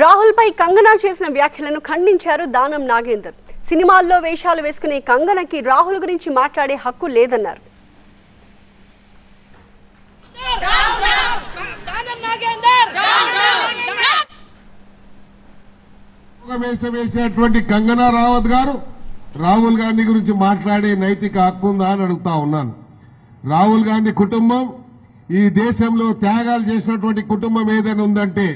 రాహుల్ పై కంగనా చేసిన వ్యాఖ్యలను ఖండించారు దానం నాగేందర్. సినిమాల్లో వేషాలు వేసుకునే కంగనకి రాహుల్ గురించి మాట్లాడే హక్కు లేదన్నారు. వేసేటువంటి కంగనా రావత్ గారు రాహుల్ గాంధీ గురించి మాట్లాడే నైతిక హక్కు ఉందా అని అడుగుతా ఉన్నాను. రాహుల్ గాంధీ కుటుంబం ఈ దేశంలో త్యాగాలు చేసినటువంటి కుటుంబం ఏదైనా ఉందంటే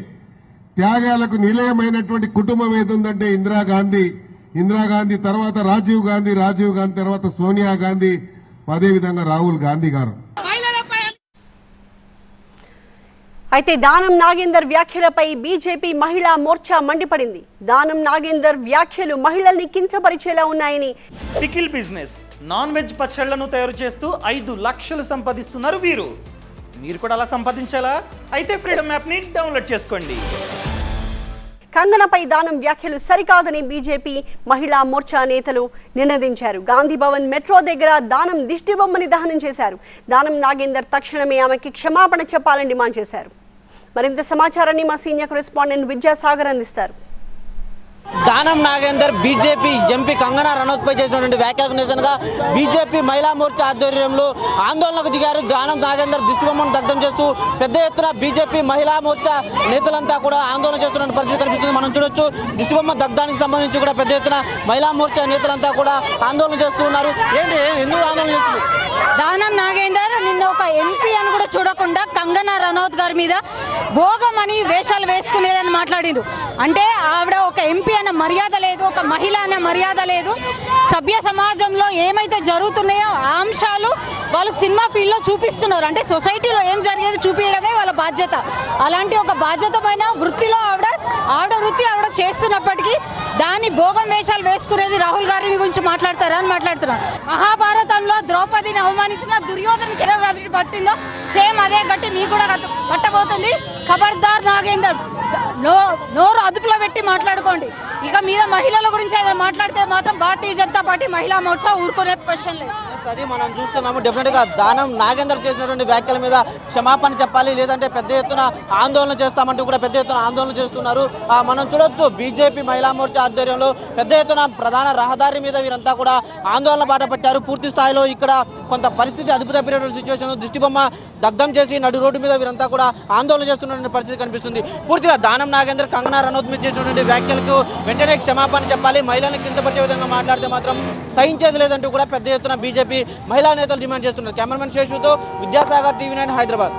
త్యాగాలకు నిలయమైనటువంటి కుటుంబం ఏది ఉందంటే ఇందిరాగాంధీ ఇందిరాగాంధీ తర్వాత రాజీవ్ గాంధీ రాజీవ్ గాంధీ తర్వాత సోనియా గాంధీ అదేవిధంగా రాహుల్ గాంధీ గారు. అయితే దానం నాగేందర్ వ్యాఖ్యలపై బీజేపీ మహిళా మోర్చా మండిపడింది. దానం నాగేందర్ వ్యాఖ్యలు మహిళల్ని కించపరిచేలా ఉన్నాయని పికిల్ బిజినెస్ నాన్ వెజ్ పచ్చళ్ళను తయారు చేస్తూ ఐదు లక్షలు సంపాదిస్తున్నారు వీరు. మీరు కూడా అలా సంపాదించాలా? అయితే ఫ్రీడమ్ యాప్ని డౌన్లోడ్ చేసుకోండి. కంగనపై దానం వ్యాఖ్యలు సరికాదని బీజేపీ మహిళా మోర్చా నేతలు నినదించారు. గాంధీ భవన్ మెట్రో దగ్గర దానం దిష్టిబొమ్మని దహనం చేశారు. దానం నాగేందర్ తక్షణమే ఆమెకి క్షమాపణ చెప్పాలని డిమాండ్ చేశారు. మరింత సమాచారాన్ని మా సీనియర్ కరెస్పాండెంట్ విద్యాసాగర్ అందిస్తారు. దానం నాగేందర్ బీజేపీ ఎంపీ కంగనా రనౌత్పై చేసినటువంటి వ్యాఖ్యలకు నిరసనగా బీజేపీ మహిళా మోర్చా ఆధ్వర్యంలో ఆందోళనకు దిగారు. దానం నాగేందర్ దిష్టిబొమ్మను దగ్ధం చేస్తూ పెద్ద ఎత్తున బీజేపీ మహిళా మోర్చా నేతలంతా కూడా ఆందోళన చేస్తున్న పరిస్థితి కనిపిస్తుంది. మనం చూడొచ్చు దిష్టిబొమ్మ దగ్ధానికి సంబంధించి కూడా పెద్ద ఎత్తున మహిళా మోర్చా నేతలంతా కూడా ఆందోళన చేస్తున్నారు ఏంటి ఎందుకు ఆందోళన చేస్తున్నారు? దానం నాగేందర్ నిన్న ఒక ఎంపీ అని కూడా చూడకుండా కంగనా రనౌత్ గారి మీద భోగం అని వేషాలు వేసుకునేదని మాట్లాడిండు. అంటే ఆవిడ ఒక ఎంపీ అన్న మర్యాద లేదు ఒక మహిళ అనే మర్యాద లేదు. సభ్య సమాజంలో ఏమైతే జరుగుతున్నాయో ఆ అంశాలు వాళ్ళు సినిమా ఫీల్డ్లో చూపిస్తున్నారు. అంటే సొసైటీలో ఏం జరిగేది చూపించడమే వాళ్ళ బాధ్యత. అలాంటి ఒక బాధ్యతమైన వృత్తిలో ఆవిడ ఆవిడ వృత్తి ఆవిడ చేస్తున్నప్పటికీ దాని భోగం వేషాలు వేసుకునేది రాహుల్ గారి గురించి మాట్లాడతారా అని మాట్లాడుతున్నారు మహాభారతంలో ద్రౌపదిని అవమానించిన దుర్యోధనకి ఏదో పట్టిందో సేమ్ అదే గట్టి మీకు కూడా పట్టబోతుంది. ఖబర్దార్ నాగేందర్. నోరు అదుపులో పెట్టి మాట్లాడుకోండి. ఇక మీద మహిళల గురించి ఏదైనా మాట్లాడితే మాత్రం భారతీయ జనతా పార్టీ మహిళా మోర్చా ఊరుకునే క్వశ్చన్ లేదు అది మనం చూస్తున్నాము డెఫినెట్గా దానం నాగేందర్ చేసినటువంటి వ్యాఖ్యల మీద క్షమాపణ చెప్పాలి లేదంటే పెద్ద ఎత్తున ఆందోళన చేస్తామంటూ కూడా పెద్ద ఎత్తున ఆందోళన చేస్తున్నారు. మనం చూడొచ్చు బీజేపీ మహిళా మోర్చా ఆధ్వర్యంలో పెద్ద ఎత్తున ప్రధాన రహదారి మీద వీరంతా కూడా ఆందోళన బాట పట్టారు. పూర్తి స్థాయిలో ఇక్కడ కొంత పరిస్థితి అదుపు తప్పినటువంటి సిచ్యువేషన్ దిష్టిబొమ్మ దగ్ధం చేసి నడు రోడ్డు మీద వీరంతా కూడా ఆందోళన చేస్తున్నటువంటి పరిస్థితి కనిపిస్తుంది. పూర్తిగా దానం నాగేందర్ కంగనా రనౌత్ మీద చేసినటువంటి వ్యాఖ్యలకు వెంటనే క్షమాపణ చెప్పాలి. మహిళలను కించపరిచే విధంగా మాట్లాడితే మాత్రం సహించేది లేదంటూ కూడా పెద్ద ఎత్తున బీజేపీ మహిళా నేతలు డిమాండ్ చేస్తున్నారు. కెమెరామెన్ శేషుతో విద్యాసాగర్ టీవీ నైన్ హైదరాబాద్.